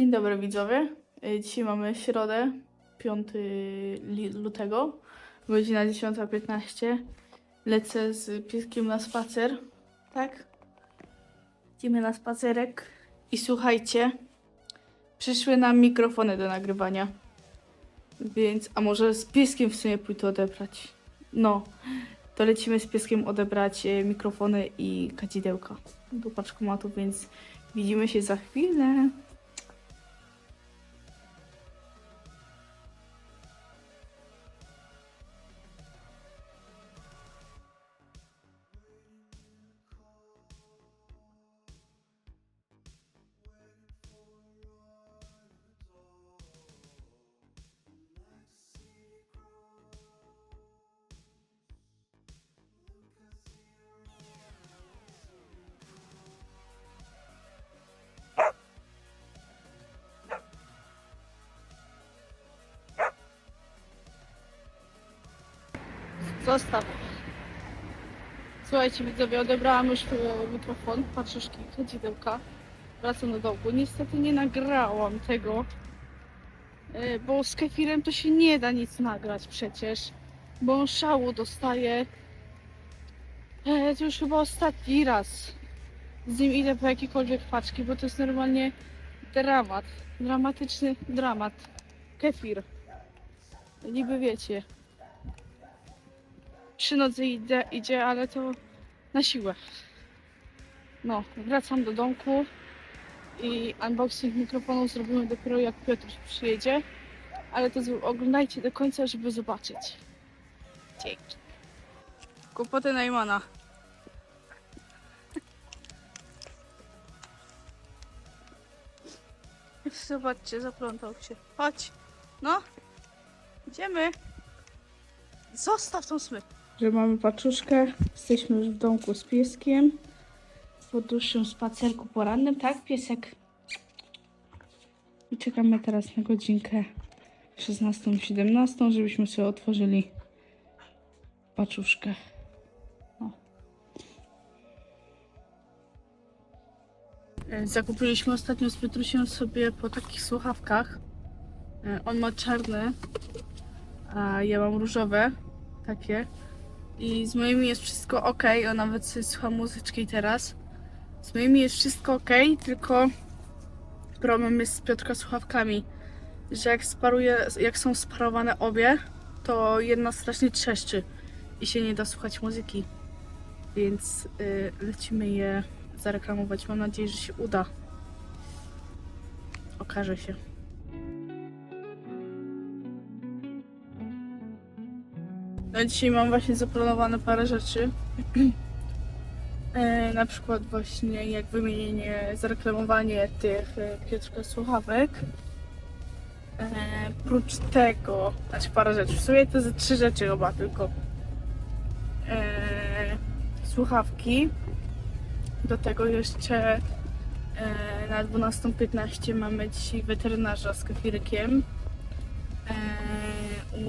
Dzień dobry widzowie. Y, Dzisiaj mamy środę, 5 li- lutego, godzina 10.15. Lecę z pieskiem na spacer, tak? Idziemy na spacerek i słuchajcie, przyszły nam mikrofony do nagrywania. Więc, a może z pieskiem w sumie pójdę odebrać. No, to lecimy z pieskiem odebrać e, mikrofony i kadzidełka do paczkomatu, więc widzimy się za chwilę. Zostaw. Słuchajcie, widzowie, odebrałam już e, mikrofon, patrzyszki, kadzidełka. Wracam do domu. Niestety nie nagrałam tego, e, bo z kefirem to się nie da nic nagrać przecież, bo on szału dostaje. E, To już chyba ostatni raz z nim idę po jakiekolwiek paczki, bo to jest normalnie dramat. Dramatyczny dramat. Kefir. Niby wiecie, trzy nocy idzie, idzie, ale to na siłę. No, wracam do domku i unboxing mikrofonu zrobimy dopiero jak Piotr przyjedzie, ale to oglądajcie do końca, żeby zobaczyć. Dzięki. Kłopoty Najmana. Zobaczcie, zaplątał się. Chodź. No. Idziemy. Zostaw tą smyk. Że mamy paczuszkę. Jesteśmy już w domku z pieskiem. Po dłuższym spacerku porannym, tak, piesek? I czekamy teraz na godzinkę 16-17, żebyśmy sobie otworzyli paczuszkę. O. E, Zakupiliśmy ostatnio z Piotrusiem sobie po takich słuchawkach. E, On ma czarne, a ja mam różowe, takie. I z moimi jest wszystko ok, o nawet słucham muzyczki teraz. Z moimi jest wszystko ok, tylko problem jest z Piotrka słuchawkami, że jak sparuje, jak są sparowane obie, to jedna strasznie trzeszczy i się nie da słuchać muzyki. Więc y, lecimy je zareklamować. Mam nadzieję, że się uda. Okaże się. No dzisiaj mam właśnie zaplanowane parę rzeczy. E, na przykład właśnie jak wymienienie, zareklamowanie tych e, Piotrka słuchawek. E, prócz tego, znaczy parę rzeczy, w sumie to ze trzy rzeczy chyba tylko. E, słuchawki. Do tego jeszcze na 12.15 mamy dzisiaj weterynarza z kefirykiem.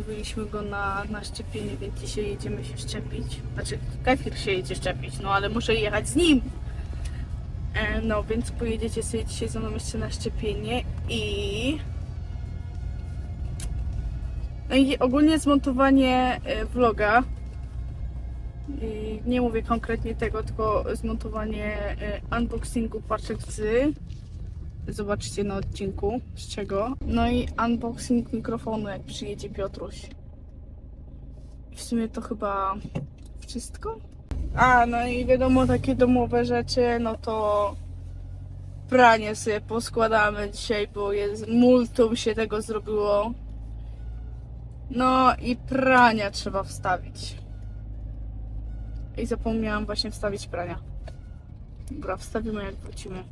Umówiliśmy go na, na szczepienie, więc dzisiaj jedziemy się szczepić. Znaczy, kefir się jedzie szczepić, no ale muszę jechać z nim. E, no, więc pojedziecie sobie dzisiaj ze mną jeszcze na szczepienie i... No i ogólnie zmontowanie e, vloga. Nie mówię konkretnie tego, tylko zmontowanie e, unboxingu paczek z Zobaczcie na odcinku z czego. No i unboxing mikrofonu, jak przyjedzie Piotruś. W sumie to chyba wszystko. A, no i wiadomo, takie domowe rzeczy, no to pranie sobie poskładamy dzisiaj, bo jest multum się tego zrobiło. No i prania trzeba wstawić. I zapomniałam właśnie wstawić prania. Dobra, wstawimy jak wrócimy.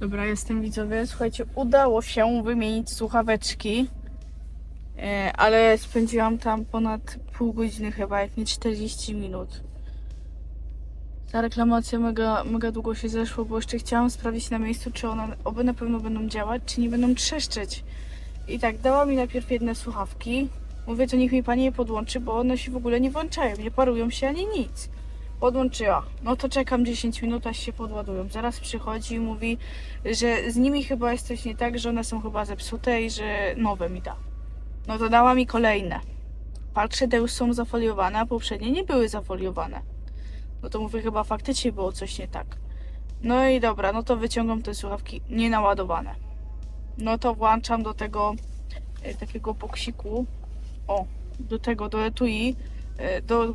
Dobra, jestem widzowie. Słuchajcie, udało się wymienić słuchaweczki. E, ale spędziłam tam ponad pół godziny chyba, jak nie 40 minut. Ta reklamacja mega, mega długo się zeszło, bo jeszcze chciałam sprawdzić na miejscu, czy one oby na pewno będą działać, czy nie będą trzeszczeć. I tak, dała mi najpierw jedne słuchawki. Mówię, to niech mi pani je podłączy, bo one się w ogóle nie włączają, nie parują się ani nic. Podłączyła. No to czekam 10 minut, aż się podładują. Zaraz przychodzi i mówi, że z nimi chyba jest coś nie tak, że one są chyba zepsute i że nowe mi da. No to dała mi kolejne. Patrzę, te już są zafoliowane, a poprzednie nie były zafoliowane. No to mówię, chyba faktycznie było coś nie tak. No i dobra, no to wyciągam te słuchawki nienaładowane. No to włączam do tego e, takiego boksiku. O, do tego, do etui. E, do,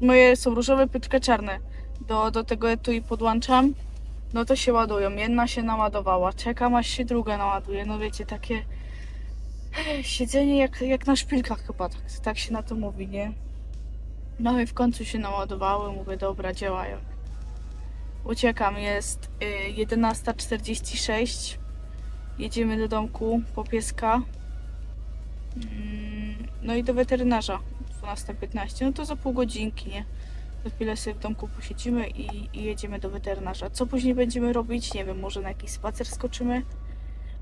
moje są różowe, Piotrka czarne. Do, do tego etui podłączam. No to się ładują. Jedna się naładowała. Czekam aż się druga naładuje. No wiecie, takie siedzenie jak, jak na szpilkach chyba. Tak, tak się na to mówi, nie? No i w końcu się naładowały. Mówię, dobra, działają. Uciekam, jest y, 11.46. Jedziemy do domku po pieska. Mm, No i do weterynarza 12.15. No to za pół godzinki, nie? Za chwilę sobie w domku posiedzimy i, i jedziemy do weterynarza. Co później będziemy robić? Nie wiem, może na jakiś spacer skoczymy,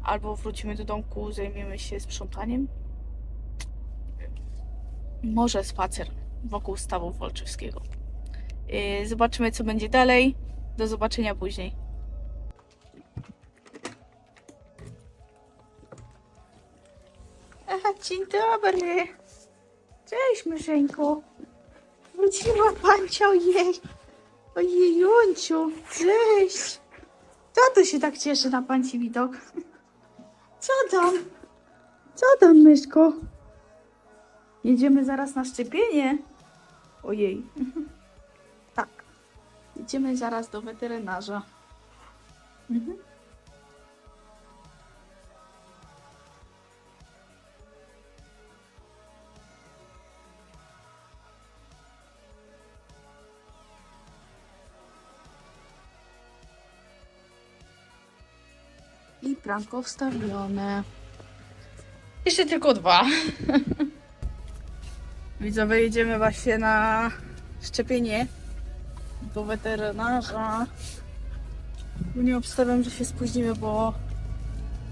albo wrócimy do domku, zajmiemy się sprzątaniem. Może spacer wokół stawu Wolczewskiego. Yy, Zobaczymy, co będzie dalej. Do zobaczenia później. Dzień dobry. Cześć, myszeńku. Wróciła pancia, ojej. Ojej, Junciu. Cześć. Co tu się tak cieszy na panci widok? Co tam? Co tam, myszko? Jedziemy zaraz na szczepienie. Ojej. Tak. Jedziemy zaraz do weterynarza. Mhm. I pranko wstawione. Jeszcze tylko dwa. Widzowie, jedziemy właśnie na szczepienie do weterynarza. Bo nie obstawiam, że się spóźnimy, bo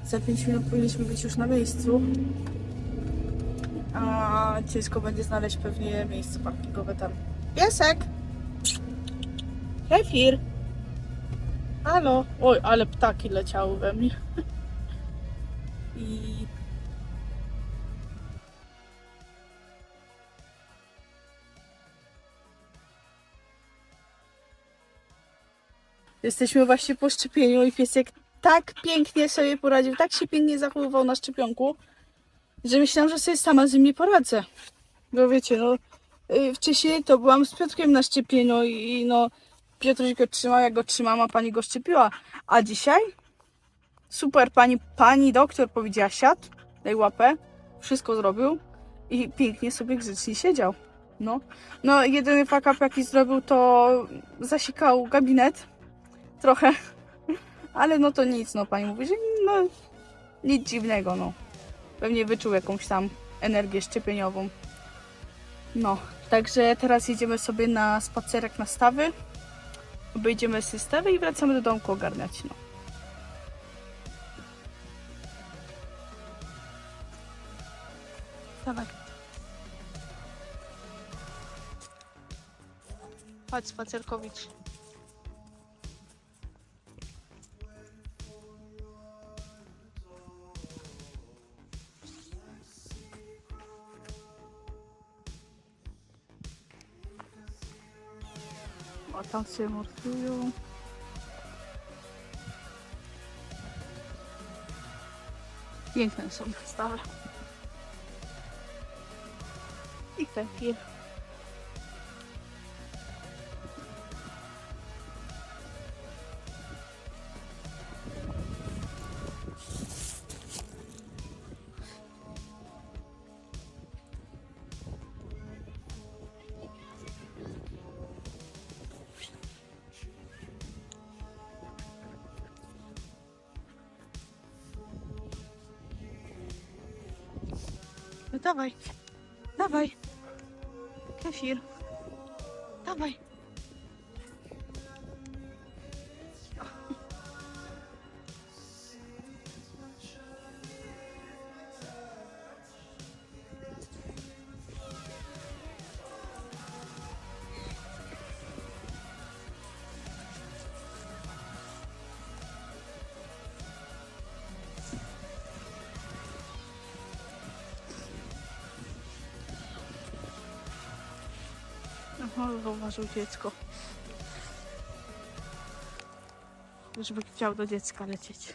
za 5 minut powinniśmy być już na miejscu. A ciężko będzie znaleźć pewnie miejsce parkingowe tam. Piesek! Kefir! Halo! Oj, ale ptaki leciały we mnie. I Jesteśmy właśnie po szczepieniu i piesek tak pięknie sobie poradził, tak się pięknie zachowywał na szczepionku, że myślałam, że sobie sama z nim nie poradzę. Bo wiecie, no y, wcześniej to byłam z Piotrkiem na szczepieniu i no Piotruś go trzymał, jak go trzymam, a pani go szczepiła. A dzisiaj super pani, pani doktor powiedziała siad, daj łapę, wszystko zrobił i pięknie sobie grzecznie siedział. No, no jedyny fuck up jaki zrobił to zasikał gabinet trochę. Ale no to nic, no pani mówi, że no nic dziwnego, no. Pewnie wyczuł jakąś tam energię szczepieniową. No, także teraz jedziemy sobie na spacerek na stawy. Obejdziemy systemy i wracamy do domku ogarniać, no. Dawaj. Chodź, spacerkowicz. O, tam się morsują. Piękne są stawy. I kefir. Dawaj. Dawaj. Kefir. Dawaj. Aha, zauważył dziecko. Żeby chciał do dziecka lecieć.